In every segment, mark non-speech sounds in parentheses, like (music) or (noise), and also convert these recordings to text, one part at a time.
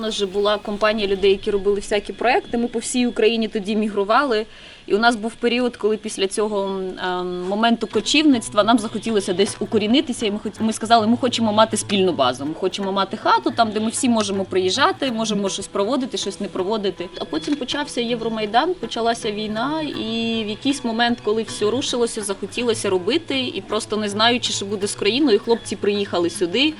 Нас же була компанія людей, які робили всякі проекти. Ми по всій Україні тоді мігрували. І у нас був період, коли після цього ем, моменту кочівництва нам захотілося десь укорінитися, і ми ми сказали, ми хочемо мати спільну базу. Ми хочемо мати хату, там де ми всі можемо приїжджати, можемо щось проводити, щось не проводити. А потім почався Євромайдан, почалася війна, і в якийсь момент, коли все рушилося, захотілося робити, і просто не знаючи, що буде з країною, хлопці приїхали сюди.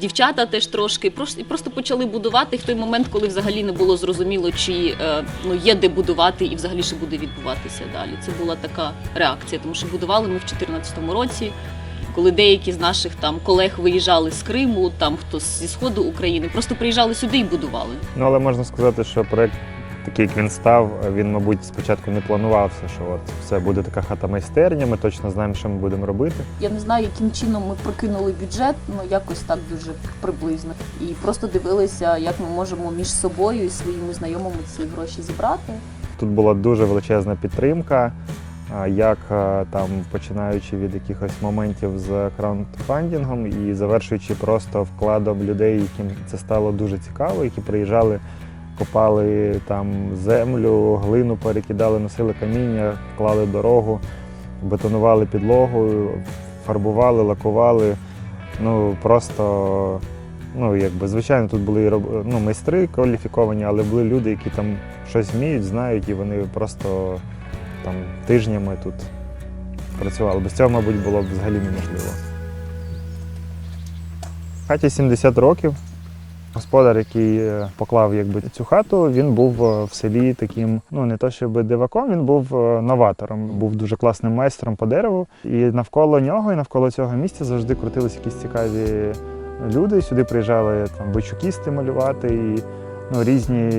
Дівчата теж трошки і просто почали будувати в той момент, коли взагалі не було зрозуміло, чи е, ну є де будувати і взагалі що буде відбуватися далі. Це була така реакція, тому що будували ми в 2014 році. Коли деякі з наших там колег виїжджали з Криму, там хтось зі сходу України, просто приїжджали сюди і будували. Ну, але можна сказати, що проект такий, як він став, він, мабуть, спочатку не планувався, що от все буде така хата майстерня, ми точно знаємо, що ми будемо робити. Я не знаю, яким чином ми прокинули бюджет, ну якось так дуже приблизно. І просто дивилися, як ми можемо між собою і своїми знайомими ці гроші зібрати. Тут була дуже величезна підтримка, як там починаючи від якихось моментів з краундфандингом і завершуючи просто вкладом людей, яким це стало дуже цікаво, які приїжджали, копали там землю, глину перекидали, носили каміння, клали дорогу, бетонували підлогу, фарбували, лакували. Ну просто. Ну, якби, звичайно, тут були ну, майстри кваліфіковані, але були люди, які там щось вміють, знають, і вони просто там тижнями тут працювали. Без цього, мабуть, було б взагалі неможливо. Хаті 70 років. Господар, який е, поклав якби, цю хату, він був е, в селі таким, ну не то щоб диваком, він був е, новатором, був дуже класним майстром по дереву. І навколо нього, і навколо цього місця завжди крутились якісь цікаві люди. Сюди приїжджали там бичукісти малювати і ну, різні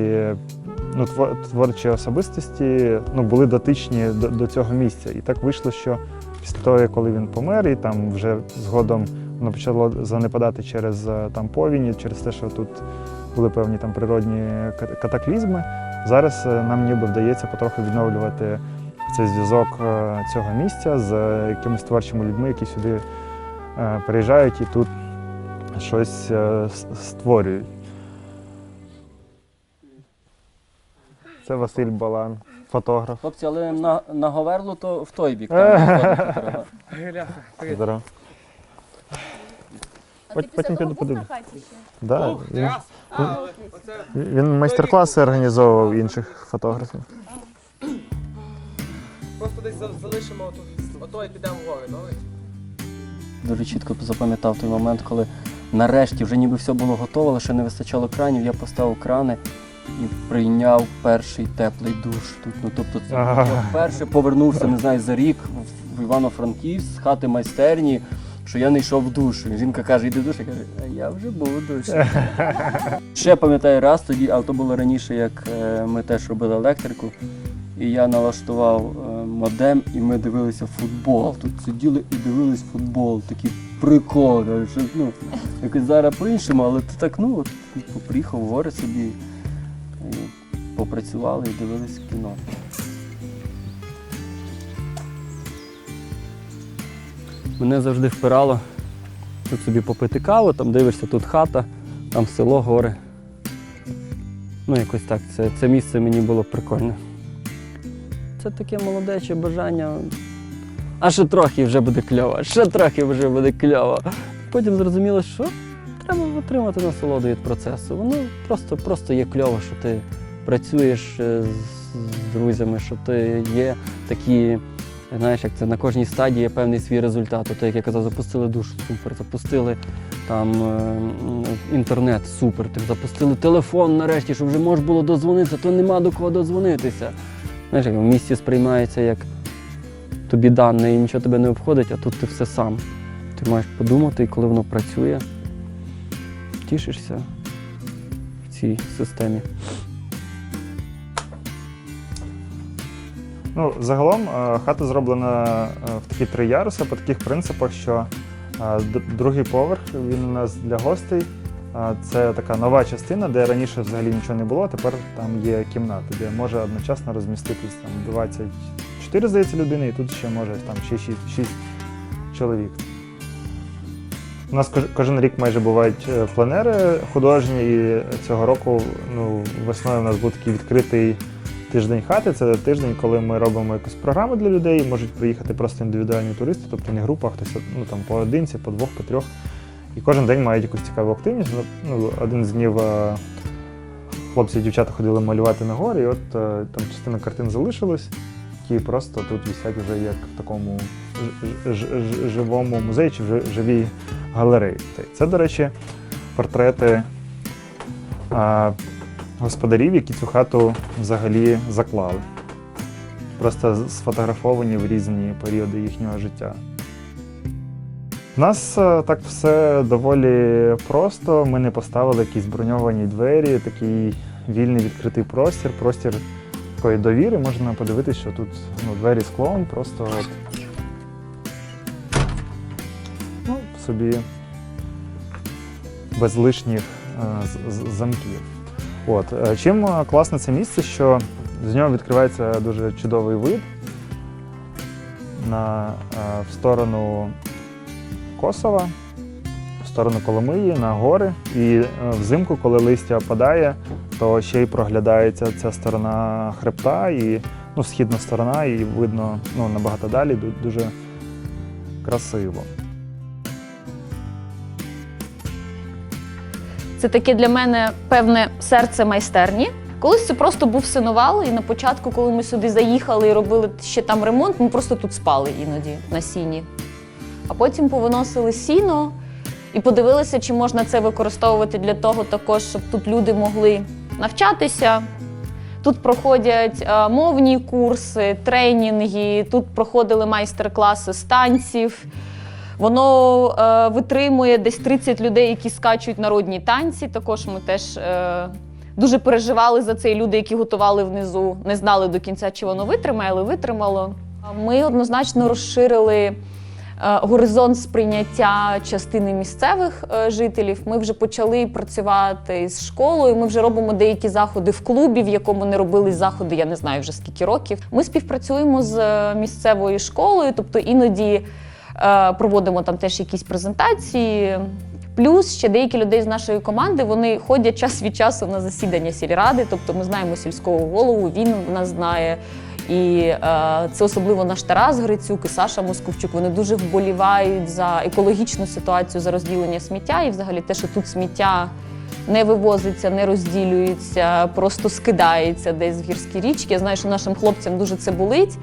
ну, творчі особистості ну, були дотичні до, до цього місця. І так вийшло, що після того, коли він помер, і там вже згодом воно почало занепадати через е, там повіні, через те, що тут були певні там природні катаклізми. Зараз е, нам ніби вдається потроху відновлювати цей зв'язок е, цього місця з якимись творчими людьми, які сюди приїжджають і тут щось створюють. Це Василь Балан, фотограф. Хлопці, але на, на Говерлу то в той бік. (laughs) Там. (laughs) Здорово. А потім хаті ще? Да, він, він, він майстер-класи організовував інших фотографів. Просто десь за- залишимо ото, ото і підемо в гори, добре? Дуже чітко запам'ятав той момент, коли нарешті вже ніби все було готово, лише не вистачало кранів. Я поставив крани і прийняв перший теплий душ тут. Ну тобто це Ага. я вперше повернувся, не знаю, за рік в- в Івано-Франківськ з хати майстерні, що я не йшов в душ. Жінка каже, йди в душ, я кажу, а я вже був у душі. Ще пам'ятаю раз тоді, але то було раніше, як е, ми теж робили електрику. І я налаштував е, модем, і ми дивилися футбол. Тут сиділи і дивились футбол. Такий прикол. Що, ну, якось зараз по-іншому, але то так, ну, от, приїхав в гори собі, і попрацювали і дивились кіно. Мене завжди впирало тут собі попити каву, там дивишся, тут хата, там село, гори. Ну, якось так, це, це місце мені було прикольне. Це таке молодече бажання. А ще трохи вже буде кльово, ще трохи вже буде кльово. Потім зрозуміло, що треба отримати насолоду від процесу. Воно просто, просто є кльово, що ти працюєш е, з, з друзями, що ти є такі, знаєш, як це на кожній стадії є певний свій результат. От, як я казав, запустили душ, супер, запустили там е, інтернет, супер. Ти запустили телефон нарешті, щоб вже можна було дозвонитися, то нема до кого додзвонитися. Знаєш, як в місті сприймається як тобі дане і нічого тебе не обходить, а тут ти все сам. Ти маєш подумати, і коли воно працює, тішишся в цій системі. Ну, загалом е, хата зроблена е, в такі три яруси по таких принципах, що е, другий поверх він у нас для гостей. Це така нова частина, де раніше взагалі нічого не було. Тепер там є кімната, де може одночасно розміститись там 24, здається, людини, і тут ще може там ще 6, 6 чоловік. У нас кожен рік майже бувають пленери художні, і цього року ну, весною у нас був такий відкритий тиждень хати. Це тиждень, коли ми робимо якусь програму для людей. Можуть приїхати просто індивідуальні туристи, тобто не група, а хтось ну, там, поодинці, по двох, по трьох. І кожен день мають якусь цікаву активність. Ну, один з днів е, хлопці і дівчата ходили малювати на горі, і от е, там частина картин залишилась, які просто тут висять вже як в такому живому музеї чи в живій галереї. Це- до речі, портрети а, господарів, які цю хату взагалі заклали. Просто сфотографовані в різні періоди їхнього життя. У нас е, так все доволі просто. Ми не поставили якісь броньовані двері, такий вільний відкритий простір, простір такої довіри. Можна подивитися, що тут ну, двері склон, просто от, ну, собі без лишніх е, замків. От. е, Чим е, класне це місце, що з нього відкривається дуже чудовий вид на, е, в сторону Косова, в сторону Коломиї, на гори. І взимку, коли листя опадає, то ще й проглядається ця сторона хребта і ну, східна сторона, і видно ну, набагато далі, ду- дуже красиво. Це таке для мене певне серце майстерні. Колись це просто був синувал, і на початку, коли ми сюди заїхали і робили ще там ремонт, ми просто тут спали іноді на сіні. А потім повиносили сіно і подивилися, чи можна це використовувати для того, також, щоб тут люди могли навчатися. Тут проходять е, мовні курси, тренінги, тут проходили майстер-класи з танців. Воно е, витримує десь 30 людей, які скачуть народні танці. Також ми теж е, дуже переживали за це. Люди, які готували внизу, не знали до кінця, чи воно витримає, але витримало. Ми однозначно розширили е, горизонт сприйняття частини місцевих е, жителів. Ми вже почали працювати з школою. Ми вже робимо деякі заходи в клубі, в якому не робили заходи, я не знаю вже скільки років. Ми співпрацюємо з е, місцевою школою, тобто іноді проводимо там теж якісь презентації. Плюс ще деякі людей з нашої команди вони ходять час від часу на засідання сільради. Тобто ми знаємо сільського голову, він нас знає. І е, це особливо наш Тарас Грицюк і Саша Московчук. Вони дуже вболівають за екологічну ситуацію, за розділення сміття і взагалі те, що тут сміття не вивозиться, не розділюється, просто скидається десь в гірські річки. Я знаю, що нашим хлопцям дуже це болить.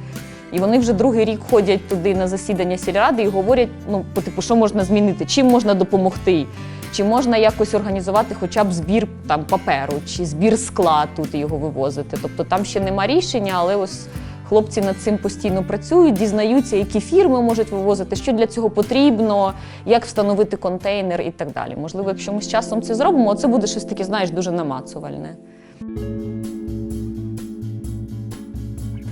І вони вже другий рік ходять туди на засідання сільради і говорять: ну, по типу, що можна змінити, чим можна допомогти, чи можна якось організувати хоча б збір там паперу, чи збір скла тут його вивозити. Тобто там ще нема рішення, але ось хлопці над цим постійно працюють, дізнаються, які фірми можуть вивозити, що для цього потрібно, як встановити контейнер і так далі. Можливо, якщо ми з часом це зробимо, це буде щось таке, знаєш, дуже намацувальне.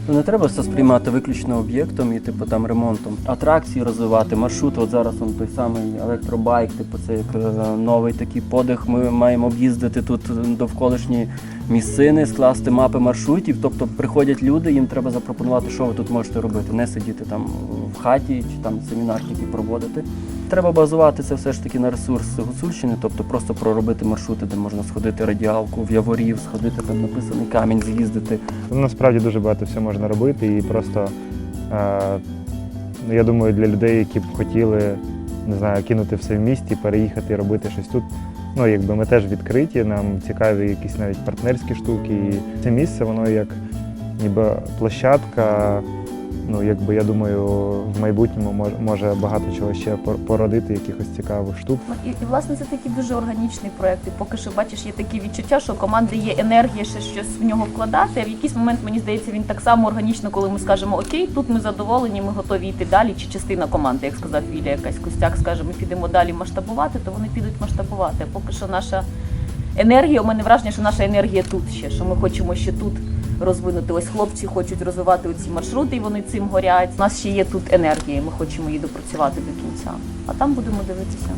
Ну, Не треба все сприймати виключно об'єктом і типу там ремонтом. Атракції розвивати, маршрут. От зараз он той самий електробайк, типу це як е, новий такий подих. Ми маємо об'їздити тут довколишні місцини, скласти мапи маршрутів. Тобто приходять люди, їм треба запропонувати, що ви тут можете робити, не сидіти там в хаті чи там семінар тільки проводити. Треба базувати це все ж таки на ресурс Гуцульщини, тобто просто проробити маршрути, де можна сходити радіалку в Яворів, сходити там написаний камінь, з'їздити. Насправді дуже багато всього можна робити, і просто е, я думаю, для людей, які б хотіли не знаю, кинути все в місті, переїхати і робити щось тут. Ну, якби ми теж відкриті, нам цікаві якісь навіть партнерські штуки. І це місце, воно як ніби площадка. Ну, якби я думаю, в майбутньому може, багато чого ще пор- породити, якихось цікавих штук. Ну, І, і власне це такий дуже органічний проект. І поки що бачиш, є такі відчуття, що у команди є енергія ще щось в нього вкладати. А в якийсь момент мені здається, він так само органічно, коли ми скажемо Окей, тут ми задоволені, ми готові йти далі. Чи частина команди, як сказав Віля, якась костяк, скаже, ми підемо далі масштабувати, то вони підуть масштабувати. А поки що наша енергія, у мене враження, що наша енергія тут ще, що ми хочемо ще тут розвинути. Ось хлопці хочуть розвивати оці маршрути, і вони цим горять. У нас ще є тут енергія, ми хочемо її допрацювати до кінця. А там будемо дивитися.